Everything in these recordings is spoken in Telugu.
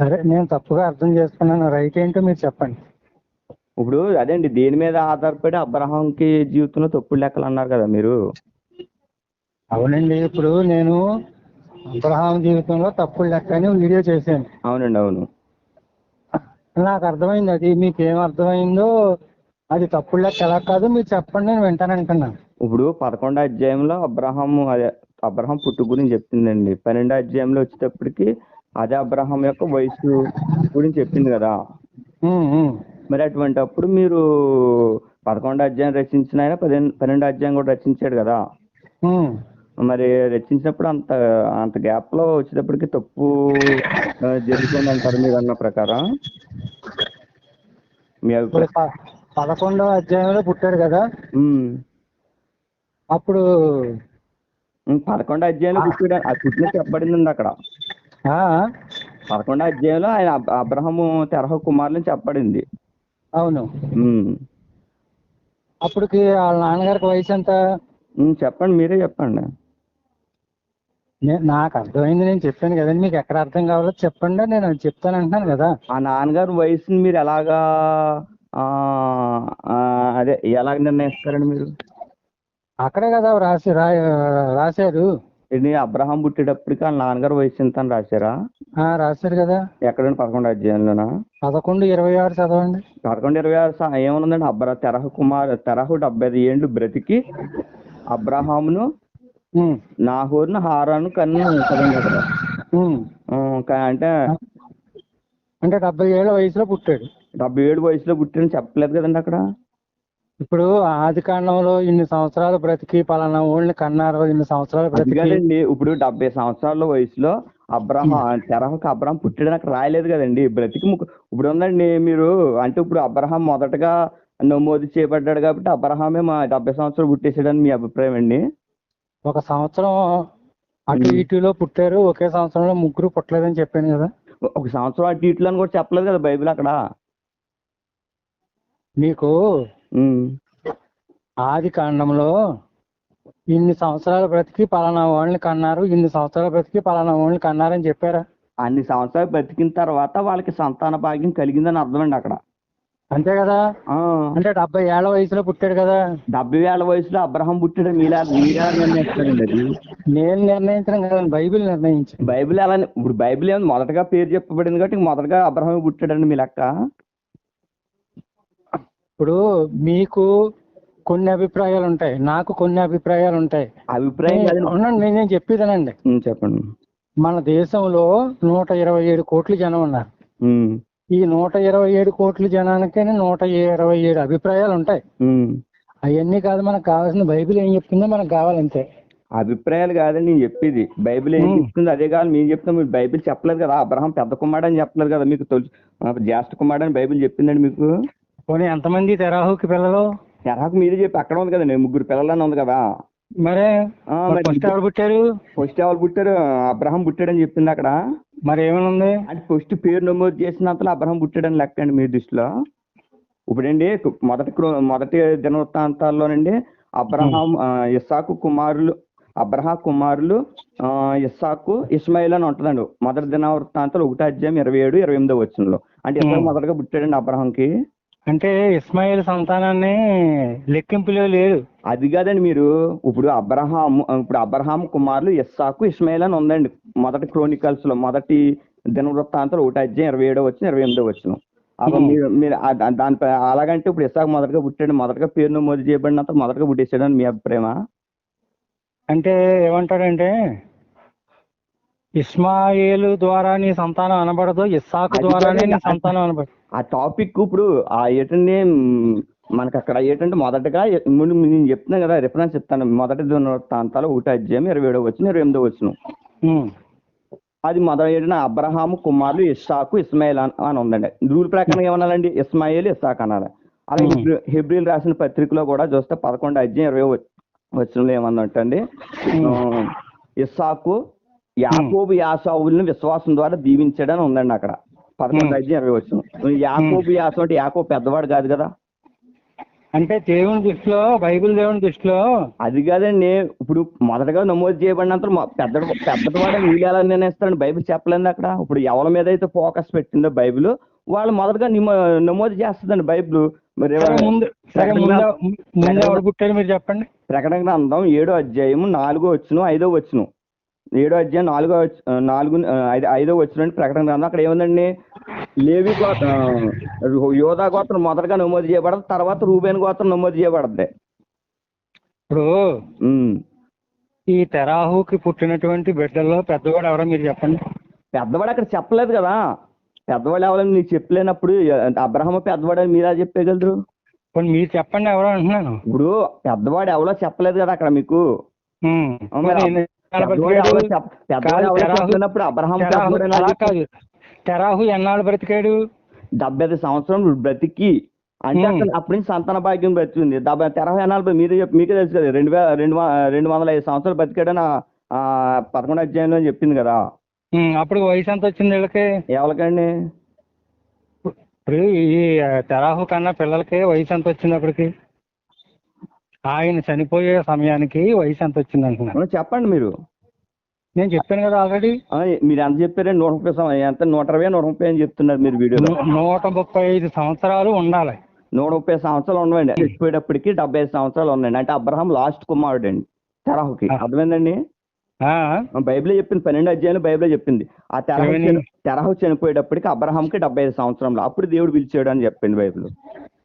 సరే నేను తప్పుగా అర్థం చేసుకున్నాను. రైట్ ఏంటో మీరు చెప్పండి. ఇప్పుడు అదేండి దేని మీద ఆధారపడి అబ్రహాంకి జీవితంలో తప్పుడు లెక్కలు అన్నారు కదా మీరు? అవునండి ఇప్పుడు నేను అబ్రహాం జీవితంలో తప్పులు లెక్క అని వీడియో చేశాను. అవునండి అవును. నాకు అర్థమైంది అది. మీకు ఏం అర్థమైందో అది తప్పులు లెక్క ఎలా కాదు మీరు చెప్పండి నేను వింటానంటున్నాను ఇప్పుడు పదకొండో అధ్యాయంలో అబ్రహాం అదే అబ్రహాం పుట్టు గురించి చెప్తుందండి పన్నెండో అధ్యాయంలో వచ్చేటప్పటికి అదే అబ్రహాం యొక్క వయసు గురించి చెప్పింది కదా. మరి అటువంటి అప్పుడు మీరు పదకొండో అధ్యాయం రచించిన ఆయన పదిహేను పన్నెండో అధ్యాయం కూడా రచించాడు కదా. మరి రచించినప్పుడు అంత అంత గ్యాప్లో వచ్చేటప్పటికి తప్పు జరుగుతుంది అంటారు మీరు అన్న ప్రకారం? మీ పదకొండవ అధ్యాయంలో పుట్టాడు కదా. అప్పుడు పదకొండో అధ్యాయంలో పుట్టిన ఆ పుట్టిన చెప్పబడింది అక్కడ. పదకొండో అధ్యాయంలో ఆయన అబ్- అబ్రహాము తెరహ కుమారులని చెప్పబడింది. అవును. అప్పటికి వాళ్ళ నాన్నగారికి వయసు ఎంత? చెప్పండి మీరే చెప్పండి. నాకు అర్థమైంది నేను చెప్పాను కదండి మీకు ఎక్కడ అర్థం కావాలో చెప్పండి నేను చెప్తాను అంటున్నాను కదా. ఆ నాన్నగారి వయసుని మీరు ఎలాగా అదే ఎలాగ నిర్ణయిస్తారండి మీరు? అక్కడే కదా రాసి రా రాశారు. ఇది అబ్రహాం పుట్టేటప్పటికి వాళ్ళ నాన్నగారు వయసు ఎంత అని రాశారా? ఆ, రాశారు కదా. ఎక్కడండి? పదకొండు అధ్యాయంలోనా? పదకొండు ఇరవై ఆరు చదవండి. పదకొండు ఇరవై ఆరు సా- ఏమనుందండి? అబ్రా తెరహ కుమార్ తెరహు డెబ్బై ఐదు ఏండ్లు బ్రతికి అబ్రహామును ఉమ్, నాహోరును హారాను కన్ను అక్కడ ఉమ్. క- అంటే అంటే డెబ్బై ఏళ్ళ వయసులో పుట్టాడు. డెబ్బై ఏడు వయసులో పుట్టిన చెప్పలేదు కదండి అక్కడ? ఇప్పుడు ఆది కాండంలో ఇన్ని సంవత్సరాలు బ్రతికి పలానా ఊళ్ళని కన్నారు ఇన్ని సంవత్సరాలు అది బ్రతికి. కదండి ఇప్పుడు డెబ్బై సంవత్సరాల వయసులో అబ్రహం తెరహకు అబ్రహం పుట్టాడు నాకు రాయలేదు కదండి. బ్రతికి ఇప్పుడు ఉందండి మీరు అంటే ఇప్పుడు అబ్రహాం మొదటగా నమోదు చేయబడ్డాడు కాబట్టి అబ్రహామే మా డెబ్బై సంవత్సరాలు పుట్టేసాడని మీ అభిప్రాయం అండి? ఒక సంవత్సరం అటు. ఇటులో పుట్టారు ఒకే సంవత్సరంలో ముగ్గురు పుట్టలేదని చెప్పాను కదా. ఒక సంవత్సరం అటు ఇట్లు అని కూడా చెప్పలేదు కదా బైబిల్ అక్కడ? మీకు. ఆది కాండంలో ఇన్ని సంవత్సరాలు బ్రతికి పలానా వాళ్ళని కన్నారు ఇన్ని సంవత్సరాలు బ్రతికి పలానా వాళ్ళని కన్నారని చెప్పారా? అన్ని సంవత్సరాలు బతికిన తర్వాత వాళ్ళకి సంతాన భాగ్యం కలిగిందని అర్థమండి అక్కడ. అంతే కదా? ఆ, అంటే డెబ్బై ఏళ్ళ వయసులో పుట్టాడు కదా? డెబ్బై వేల వయసులో అబ్రహం పుట్టాడు మీలా మీలా నిర్ణయిస్తారండి అది. నేను నిర్ణయించడం కదా బైబిల్ నిర్ణయించింది. బైబిల్ ఎలా ఇప్పుడు బైబిల్ ఏమో మొదటగా పేరు చెప్పబడింది కాబట్టి మొదటగా అబ్రహం పుట్టాడండి మీ లెక్క. ఇప్పుడు మీకు కొన్ని అభిప్రాయాలు ఉంటాయి నాకు కొన్ని అభిప్రాయాలు ఉంటాయి అభిప్రాయం. ఉండండి నేను చెప్పేదానండి. చెప్పండి. మన దేశంలో నూట ఇరవై ఏడు కోట్ల జనం ఉన్నారు. ఈ నూట ఇరవై ఏడు కోట్ల జనానికి నూట ఇరవై ఏడు అభిప్రాయాలు ఉంటాయి. అవన్నీ కాదు మనకు కావాల్సిన బైబిల్ ఏం చెప్తుందో మనకు కావాలంతే. అభిప్రాయాలు కాదండి నేను చెప్పేది. బైబిల్ ఏం. చెప్తుంది అదే కాదు మేము చెప్తాం మీరు బైబిల్ చెప్పలేదు కదా అబ్రహం పెద్ద కుమారుడు అని చెప్పలేదు కదా మీకు జ్యేష్ఠ కుమారుడు అని బైబిల్ చెప్పిందండి మీకు? పోనీ ఎంతమంది తెరాహుకి పిల్లలు? ఎరాకు మీరే చెప్పి అక్కడ ఉంది కదండి ముగ్గురు పిల్లలని ఉంది కదా. మరే ఫస్ట్ ఎవరు పుట్టారు? ఫస్ట్ ఎవరు పుట్టారు? అబ్రహం పుట్టాడని చెప్పింది అక్కడ. మరి ఏమనుంది? అంటే ఫస్ట్ పేరు నమోదు చేసినంతలో అబ్రహం పుట్టాడని లెక్క అండి మీ దృష్టిలో. ఇప్పుడండి మొదటి మొదటి దినవృత్తాంతాల్లోనండి అబ్రహాం ఇస్సాకు కుమారులు అబ్రహా కుమారులు ఇస్సాకు ఇస్మాయిల్ అని ఉంటుందండి. మొదటి దినవృత్తాంతాలు ఒకటో అధ్యాయం ఇరవై ఏడు ఇరవై ఎనిమిదో వచ్చినలో అంటే ఇస్సాకు. మొదటగా పుట్టాడండి అబ్రహాంకి. అంటే ఇస్మాయిల్ సంతానాన్ని లెక్కింపులో లేదు అది కాదండి మీరు. ఇప్పుడు అబ్రహాం ఇప్పుడు అబ్రహాం కుమారులు ఇస్సాకు ఇస్మాయిల్ అని ఉందండి. మొదటి క్రోనికల్స్లో మొదటి దినవృత్తాంతాలు ఒకటి అధ్యాయం ఇరవై ఏడో వచ్చిన ఇరవై ఎనిమిదో వచ్చిన. అప్పుడు. మీరు మీరు దానిపై అలాగంటే ఇప్పుడు ఇస్సాకు మొదటగా పుట్టాడు మొదటగా పేరు నమోదు చేయబడినంత మొదటగా పుట్టేశాడు అని మీ అభిప్రాయమా? అంటే ఏమంటాడంటే ఇస్మాయిలు ద్వారా నీ సంతానం అనబడదు ఇస్సాకు ద్వారానే నీ. సంతానం అనబడదు. ఆ టాపిక్ ఇప్పుడు ఆ ఏంటంటే మనకు అక్కడ ఏంటంటే మొదటగా ముందు నేను చెప్తున్నాను కదా రిఫరెన్స్ ఇస్తాను మొదటి దినవృత్తాంతాలు ఒకటి అధ్యాయం ఇరవై ఏడో వచ్చిన ఇరవై ఎనిమిదో వచ్చిన. అది మొదలైన అబ్రహాము కుమారులు ఇస్సాకు ఇస్మాయిల్ అని ఉందండి. రూల్ ప్రకారం ఏమనాలండి? ఇస్మాయిల్ ఇస్సాక్ అనాలి. అలాగే. హిబ్రి- హిబ్రిల్ రాసిన పత్రికలో కూడా చూస్తే పదకొండు అధ్యాయం ఇరవై వచ్చినలో ఏమన్నట్టండి ఇస్సాకు యాకోబు యాసావులను విశ్వాసం ద్వారా దీవించాడని ఉందండి అక్కడ. పదకొండు. అధ్యాయం ఇరవై వచ్చిన యాకోబు యాసం అంటే యాకోబు పెద్దవాడు కాదు కదా? అంటే దేవుని దృష్టిలో బైబిల్ దేవుని దృష్టిలో అది కాదండి. ఇప్పుడు మొదటగా నమోదు చేయబడినంత పెద్ద పెద్దవాడు వీళ్ళు ఎలా నిర్ణయిస్తారండి బైబిల్ చెప్పలేదు అక్కడ. ఇప్పుడు ఎవరి మీద అయితే ఫోకస్ పెట్టిందో బైబిల్ వాళ్ళు మొదటగా నిమ- నమోదు చేస్తుందండి బైబిల్. మరి పుట్టారు మీరు చెప్పండి. ప్రకటన గ్రంథం ఏడో అధ్యాయం నాలుగో వచ్చును ఐదో వచ్చును ఏడో అధ్యాయం నాలుగో నాలుగు ఐదు ఐదో వచ్చిన ప్రకటన గ్రంథం అక్కడ ఏముందండి? లేవి గోత్ర యోధా గోత్రం మొదటగా నమోదు చేయబడదు తర్వాత రూబేన్ గోత్రం నమోదు చేయబడద్ది. ఇప్పుడు ఈ తెరాహుకి పుట్టినటువంటి బిడ్డల్లో పెద్దవాడు ఎవరో మీరు చెప్పండి. పెద్దవాడు అక్కడ చెప్పలేదు కదా. పెద్దవాడు ఎవరని నీకు చెప్పలేనప్పుడు అబ్రహం పెద్దవాడు అని మీరా చెప్పగలరు? పోనీ మీరు చెప్పండి ఎవరో అంటున్నాను. ఇప్పుడు పెద్దవాడు ఎవరో చెప్పలేదు కదా అక్కడ మీకు. ఎన్నాళ్ళు కాదు, తెరాహు- తెరాహు తెరాహు ఎన్నాళ్ళు బ్రతికాడు? డెబ్బై ఐదు సంవత్సరం బ్రతికి అంటే. అక్కడ అప్పటి నుంచి సంతాన భాగ్యం బ్రతికింది డెబ్బై తెరవై ఎనభై మీరే చెప్ప- మీకే తెలుసు కదా రెండు వేల రెండు రెండు వందల ఐదు సంవత్సరాలు ఆ పదకొండు అధ్యాయంలో చెప్పింది కదా. అప్పుడు వయసు ఎంత వచ్చింది వీళ్ళకి? ఎవరికండి? ఇప్పుడు ఈ తెరాహు కన్నా పిల్లలకి వయసు ఎంత వచ్చింది అప్పటికి? ఆయన చనిపోయే సమయానికి వయసు ఎంత వచ్చింది అంటున్నాను అవును, చెప్పండి మీరు. నేను చెప్పాను కదా ఆల్రెడీ. మీరు ఎంత చెప్పారండి నూట ముప్పై ఎంత నూట ఇరవై నూట ముప్పై అని చెప్తున్నారు మీరు వీడియోలో. నూట ముప్పై ఐదు సంవత్సరాలు ఉండాలి. నూట ముప్పై సంవత్సరాలు ఉండండి చచ్చిపోయేటప్పటికి డెబ్బై ఐదు సంవత్సరాలు ఉండండి అంటే అబ్రహం లాస్ట్ కుమారుడు అండి తెరహుకి. అర్థమైందండి? బైబిల్ చెప్పింది పన్నెండు అధ్యాయులు బైబిల్ చెప్పింది. ఆ తెరహు తెరహు చనిపోయేటప్పటికి అబ్రహాంకి డెబ్బై ఐదు సంవత్సరంలో. అప్పుడు దేవుడు పిలిచాడు అని చెప్పింది బైబిల్.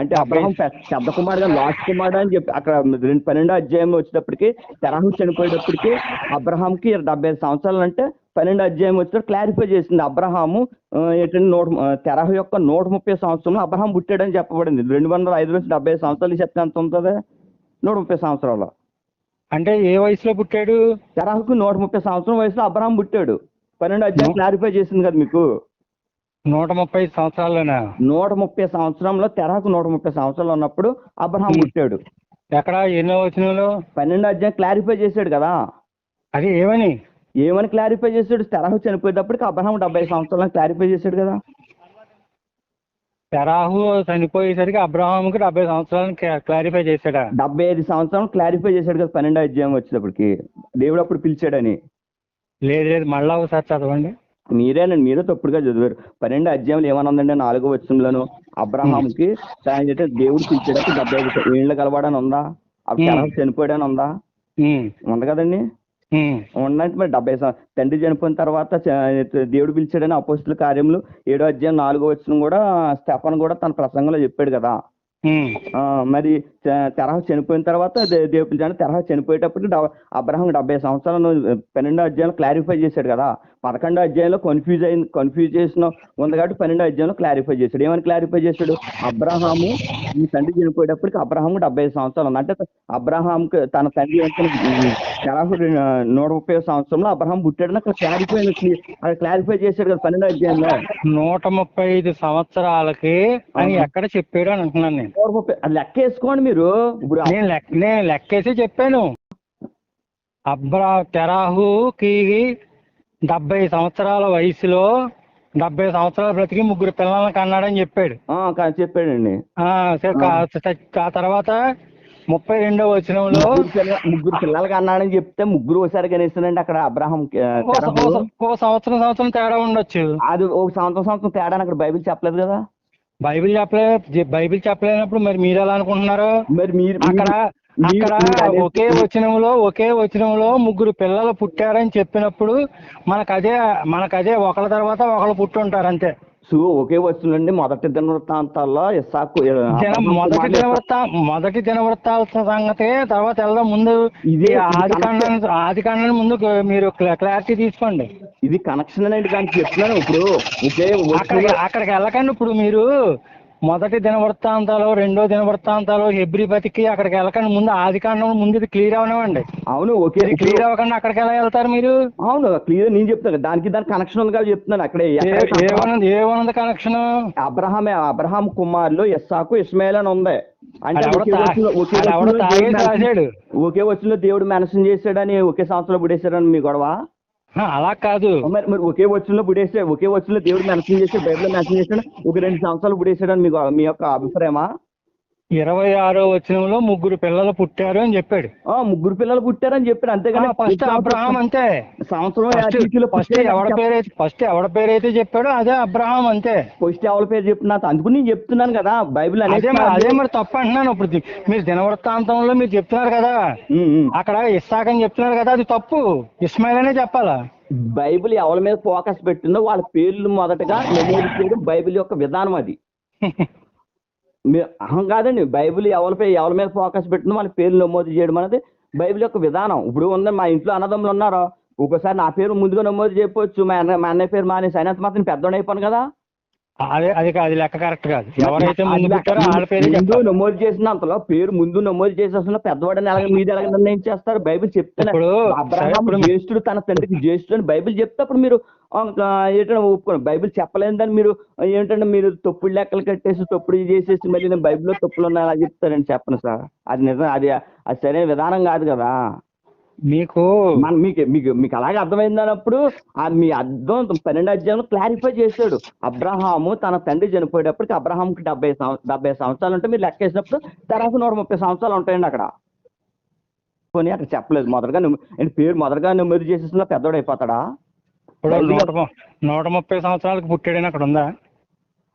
అంటే అబ్రహం పెద్ద కుమారుడు లాస్ట్ కుమారుడు అని చెప్పి అక్కడ రెండు పన్నెండో అధ్యాయంలో వచ్చేటప్పటికి తెరహు చనిపోయేటప్పటికి అబ్రహాంకి డెబ్బై ఐదు సంవత్సరాలు అంటే పన్నెండు అధ్యాయం వచ్చేటప్పుడు క్లారిఫై చేసింది అబ్రహాము ఏంటంటే నూట తెరహు యొక్క నూట ముప్పై సంవత్సరంలో అబ్రహాం పుట్టాడని చెప్పబడింది. రెండు వందల ఐదు నుంచి డెబ్బై ఐదు సంవత్సరాలు చెప్తే ఎంత ఉంటుంది? నూట ముప్పై సంవత్సరాలు అంటే ఏ వయసులో పుట్టాడు? తెరహుకు నూట ముప్పై సంవత్సరం వయసులో అబ్రహాం పుట్టాడు. పన్నెండు అధ్యాయం క్లారిఫై చేసింది కదా మీకు. నూట ముప్పై సంవత్సరాల్లోనా? నూట ముప్పై సంవత్సరంలో తెరహకు నూట ముప్పై సంవత్సరాలు ఉన్నప్పుడు అబ్రహాం. పుట్టాడు. ఎక్కడ? ఎన్నో వచనంలో? పన్నెండు అధ్యాయం క్లారిఫై చేశాడు కదా. అది ఏమని? ఏమని క్లారిఫై చేశాడు? తెరహు చనిపోయేటప్పటికి అబ్రహాం డెబ్బై సంవత్సరాలను క్లారిఫై చేశాడు కదా. తెరాహు చనిపోయేసరికి అబ్రహాంకి డెబ్బై సంవత్సరాలను క్లా- క్లారిఫై చేశాడా? డెబ్బై ఐదు సంవత్సరాలు క్లారిఫై చేశాడు కదా పన్నెండు అధ్యాయం వచ్చేటప్పటికి. దేవుడు అప్పుడు పిలిచాడని. లేదు లేదు మళ్ళా ఒకసారి చదవండి. మీరేనండి మీరే తప్పుడుగా చదివారు. పన్నెండు అధ్యాయంలో ఏమనుందండి నాలుగో వచ్చంలోను అబ్రహాంకి అయితే దేవుడు పిలిచేటప్పుడు డెబ్బై ఐదు ఏళ్ళు కలవాడని ఉందా. తెరహు చనిపోయాడని ఉందా? ఉంది కదండి. ఉన్నట్టు మరి డెబ్బై తండ్రి చనిపోయిన తర్వాత దేవుడు పిలిచాడని అపోస్తుల కార్యములు ఏడో అధ్యాయం నాలుగో వచ్చిన కూడా స్టెఫన్ కూడా తన ప్రసంగంలో చెప్పాడు కదా. మరి తెరహ చనిపోయిన తర్వాత దేవుడు తెరహ చనిపోయేటప్పుడు అబ్రహం డెబ్బై సంవత్సరాలు పన్నెండో అధ్యాయంలో క్లారిఫై చేశాడు కదా. పదకొండో అధ్యాయంలో కన్ఫ్యూజ్ అయింది కన్ఫ్యూజ్ చేసిన ఉంది కాబట్టి పన్నెండో అధ్యాయంలో క్లారిఫై చేశాడు. ఏమని క్లారిఫై చేశాడు? అబ్రహాము ఈ తండ్రి చనిపోయేటప్పటికి అబ్రహాము డెబ్బై సంవత్సరాలు ఉంది. అంటే అబ్రహాంకి తన తండ్రి తెరహు నూట ముప్పై సంవత్సరంలో అబ్రహాం పుట్టాడని అక్కడ క్లారిఫై అక్కడ క్లారిఫై చేశాడు కదా పన్నెండో అధ్యాయంలో. నూట ముప్పై ఐదు సంవత్సరాలకి అని. ఎక్కడ చెప్పాడు అని అంటున్నాను నేను. నూట ముప్పై అది లెక్క వేసుకోండి మీరు. ఇప్పుడు నేను లెక్క నేను లెక్కేసి చెప్పాను. అబ్రా తెరాహుకి డెబ్బై సంవత్సరాల వయసులో డెబ్బై సంవత్సరాలు బ్రతికి ముగ్గురు పిల్లల్ని కన్నాడని చెప్పాడు. చెప్పాడండి. ఆ, సరే కా- ఆ తర్వాత ముప్పై రెండో వచనంలో ముగ్గురు పిల్ల- ముగ్గురు పిల్లలకి అన్నాడని చెప్తే ముగ్గురు ఒకసారి కనేస్తానండి అక్కడ అబ్రహం ఓ సంవత్సరం సంవత్సరం తేడా ఉండొచ్చు. అది ఒక సంవత్సరం సంవత్సరం తేడా అక్కడ బైబిల్ చెప్పలేదు కదా? బైబిల్ చెప్పలే బైబిల్ చెప్పలేనప్పుడు మరి మీరు ఎలా అనుకుంటున్నారు? మరి మీరు అక్కడ అక్కడ ఒకే వచనంలో ఒకే వచనంలో ముగ్గురు పిల్లలు పుట్టారని చెప్పినప్పుడు మనకదే మనకదే ఒకళ్ళ తర్వాత ఒకళ్ళు పుట్టుంటారు అంతే. సో ఒకే వస్తుందండి మొదటి దినవృత్తాంతాల్లో ఇస్సాకు మొదటి దినవృత్త మొదటి దినవృత్తాల సంగతి తర్వాత వెళ్దాం ముందు ఇదే ఆది కాండాన్ని ఆది ముందు మీరు క్లా- క్లారిటీ తీసుకోండి. ఇది కనెక్షన్ అండి కానీ చెప్తున్నాను ఇప్పుడు. వచనంలో- అక్కడికి వెళ్ళకండి ఇప్పుడు మీరు. మొదటి దినవృత్తాంతాలు రెండో దినవృత్తాంతాలు హెబ్రిపతికి అక్కడికి వెళ్ళకండి. ముందు ఆది కాండం ముందు ఇది క్లియర్ అవనివ్వండి. అవును ఇది క్లియర్ అవ్వకుండా అక్కడికి ఎలా వెళ్తారు మీరు? అవును క్లియర్ నేను చెప్తాను దానికి దానికి కనెక్షన్ ఉంది కాబట్టి చెప్తున్నాను. అక్కడే ఏమన్నది కనెక్షన్ అబ్రహామే అబ్రహాం కుమారులు ఇస్సాకు ఇస్మాయిల్ అని ఉంది. అంటే ఒకే తాగేసి దేవుడు మెన్షన్- చేశాడని ఒకే సంవత్సరంలో పుడేశాడని మీ గొడవ? అలా కాదు. మరి మరి ఒకే వచనంలో పుడేసాడు ఒకే వచనంలో దేవుడు మెన్షన్ చేసి బైబిల్ మెన్షన్ చేసాడు ఒక రెండు సంవత్సరాలు పుడేశాడని మీ గొ- మీ యొక్క అభిప్రాయమా? ఇరవై ఆరో వచనంలో ముగ్గురు పిల్లలు పుట్టారు అని చెప్పాడు. ఆ ముగ్గురు పిల్లలు పుట్టారని చెప్పారు అంతేగాని ఫస్ట్ అబ్రహాం అంతే. సంవత్సరం ఫస్ట్ ఎవడ పేరైతే ఫస్ట్ ఎవడ పేరైతే చెప్పాడో అదే అబ్రహాం అంతే. ఫస్ట్ ఎవరి పేరు చెప్తున్నా అందుకు నేను చెప్తున్నాను కదా బైబిల్ అదే అదే మరి తప్పు అంటున్నాను. ఇప్పుడు మీరు దినవృత్తాంతంలో మీరు చెప్తున్నారు కదా. అక్కడ ఇస్సాక్ అని చెప్తున్నారు కదా అది తప్పు. ఇస్మాయిల్ అనే చెప్పాలా? బైబిల్ ఎవరి మీద ఫోకస్ పెట్టిందో వాళ్ళ పేర్లు మొదటగా నమోదు చేయడం బైబిల్ యొక్క విధానం అది. మీ అహం కాదండి. బైబిల్ ఎవరిపై ఎవరి మీద ఫోకస్ పెట్టిందో వాళ్ళ పేర్లు నమోదు చేయడం అనేది బైబిల్ యొక్క విధానం. ఇప్పుడు ఉంది మా ఇంట్లో అన్నదమ్ములు ఉన్నారు? ఒకసారి నా పేరు ముందుగా నమోదు చేయకపోవచ్చు. మా అన్న మా అన్నయ్య పేరు మానేసి అయినంత మాత్రం పెద్దోడైపోను అయిపోను కదా. అదే అది అది లెక్క కరెక్ట్ కాదు. ఎవరైతే ముందు పుట్టారో వాళ్ళ పేరు ముందు నమోదు చేసినంతలో పేరు ముందు నమోదు చేసేస్తున్న పెద్దవాడని ఎలాగ మీద ఎలాగ నిర్ణయం చేస్తారు? బైబిల్ చెప్తాను ఇప్పుడు సరే, అబ్రహాం జ్యేష్ఠుడు తన తండ్రికి జ్యేష్ఠుడు అని బైబిల్ చెప్తే అప్పుడు మీరు ఏంటంటే ఒప్పుకోండి బైబిల్ చెప్పలేదని మీరు ఏంటంటే మీరు తప్పుడు లెక్కలు కట్టేసి తప్పుడు చేసేసి మళ్ళీ నేను బైబిల్లో తప్పులు ఉన్నాయి అలా చెప్తారని చెప్పను సార్. అది నిజం అది అది సరైన విధానం కాదు కదా. మీకు మన మీకు మీకు మీకు అలాగే అర్థమైంది అన్నప్పుడు ఆ మీ అర్థం పన్నెండు అధ్యాయంలో క్లారిఫై చేశాడు. అబ్రహాము తన తండ్రి చనిపోయేటప్పటికి అబ్రహాంకి డెబ్బై డెబ్బై సంవత్సరాలు ఉంటే మీరు లెక్కేసినప్పుడు తర్వాత నూట ముప్పై సంవత్సరాలు ఉంటాయండి అక్కడ. పోనీ అక్కడ చెప్పలేదు మొదటగా నువ్వు ఏంటి పేరు మొదటగా నమోదు చేసేసిన పెద్దోడు అయిపోతాడా? నూట ముప్పై సంవత్సరాలకు పుట్టాడని అక్కడ ఉందా?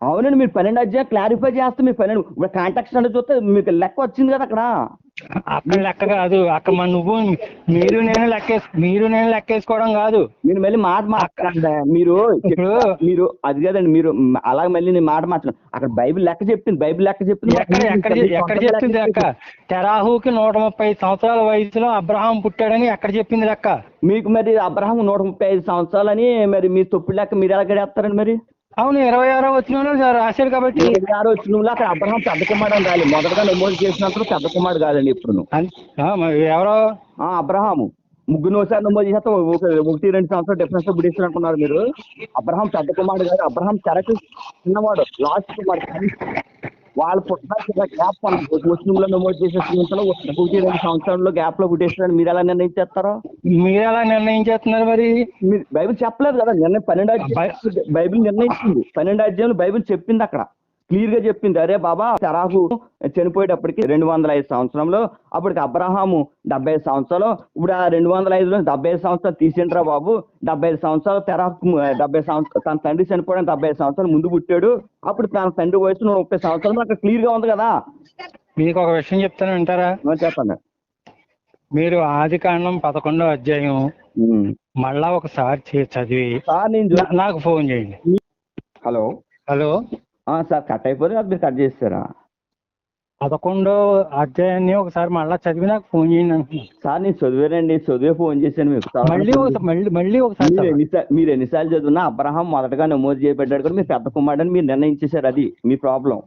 అవునండి మీరు పన్నెండు అధ్యాయం క్లారిఫై చేస్తే మీరు పన్నెండు ఇప్పుడు కాంటాక్ట్స్ అంటే చూస్తే మీకు లెక్క వచ్చింది కదా అక్కడ. అక్కడ లెక్క కాదు అక్కడ మన నువ్వు మీరు నేను లెక్కేసి మీరు నేను లెక్కేసుకోవడం కాదు. మీరు మళ్ళీ మాట మాట్లాడండి. మీరు మీరు అది కాదండి మీరు మ్, అలాగ మళ్ళీ నేను మాట మార్చను. అక్కడ బైబిల్ లెక్క చెప్పింది బైబిల్ లెక్క చెప్పింది. ఎక్కడ ఎక్కడ చె- ఎక్కడ చెప్పింది లెక్క? తెరాహుకి నూట ముప్పై సంవత్సరాల వయసులో అబ్రహాం పుట్టాడని ఎక్కడ చెప్పింది లెక్క? మీకు మరి అబ్రహం నూట ముప్పై ఐదు సంవత్సరాలని మరి మీ తొప్పుడు లెక్క మీరు ఎలా గడేస్తారండి మరి? అవును ఇరవై ఆరో వచ్చిన రాశారు కాబట్టి. ఇరవై ఆరు వచ్చిన అక్కడ అబ్రహం పెద్ద కుమారుడు అని రాలి మొదటగా నమోదు చేసినప్పుడు పెద్ద కుమారుడు కాదండి ఇప్పుడు ఎవరో? ఆ అబ్రహాము. ముగ్గురు ఒకసారి నమోదు చేస్తే ఒక ఒకటి రెండు సంవత్సరాలు డిఫరెన్స్ బిడిస్తారు అనుకున్నారు మీరు. అబ్రహాం పెద్ద కుమారుడు కాదు. అబ్రహాం తెరకు చిన్నవాడు లాస్ట్ కుమారుడు. వాళ్ళు పుట్టిన గ్యాప్ ముస్లింలో నమోదు చేసేసిన ఒకటి రెండు సంవత్సరాల్లో గ్యాప్లో పుట్టేస్తారని మీరు ఎలా నిర్ణయించేస్తారో? మీరు ఎలా నిర్ణయం చేస్తున్నారు మరి? మీరు బైబిల్ చెప్పలేదు కదా నిర్ణయం పన్నెండు బైబిల్ నిర్ణయించింది. పన్నెండు అధ్యాయంలో బైబిల్ చెప్పింది అక్కడ. క్లియర్గా చెప్పింది. అరే బాబా తెరాహు చనిపోయేటప్పటికి రెండు వందల ఐదు సంవత్సరంలో అప్పటికి అబ్రహాము డెబ్బై ఐదు సంవత్సరాలు ఇప్పుడు ఆ రెండు వందల ఐదులో డెబ్బై ఐదు సంవత్సరాలు తీసిండ్రా బాబు. డెబ్బై ఐదు సంవత్సరాలు తెరాహు డెబ్బై సంవత్సరాలు తన తండ్రి చనిపోవడానికి డెబ్బై ఐదు సంవత్సరాలు ముందు పుట్టాడు. అప్పుడు తన తండ్రి వయసు ముప్పై సంవత్సరాలు అక్కడ క్లియర్గా ఉంది కదా. మీకు ఒక విషయం చెప్తాను వింటారా? చెప్పండి. మీరు ఆది కాండం పదకొండో అధ్యాయం. మళ్ళా ఒకసారి చదివి నాకు ఫోన్ చేయండి. హలో. హలో. సార్ కట్ అయిపోతే అది మీరు కట్ చేస్తారా? పదకొండో అధ్యాయాన్ని ఒకసారి మళ్ళా చదివి నాకు ఫోన్ చేయండి సార్ నేను చదివానండి చదివే ఫోన్ చేశాను మీకు. మళ్ళీ మళ్ళీ మళ్ళీ ఒకసారి మీరు. ఎన్నిసార్లు మీరు ఎన్నిసార్లు చదివినా అబ్రహాం మొదటగా నమోదు చేయబడ్డాడు కూడా మీరు పెద్ద కుమారుడు అని మీరు నిర్ణయించేశారు అది మీ ప్రాబ్లం.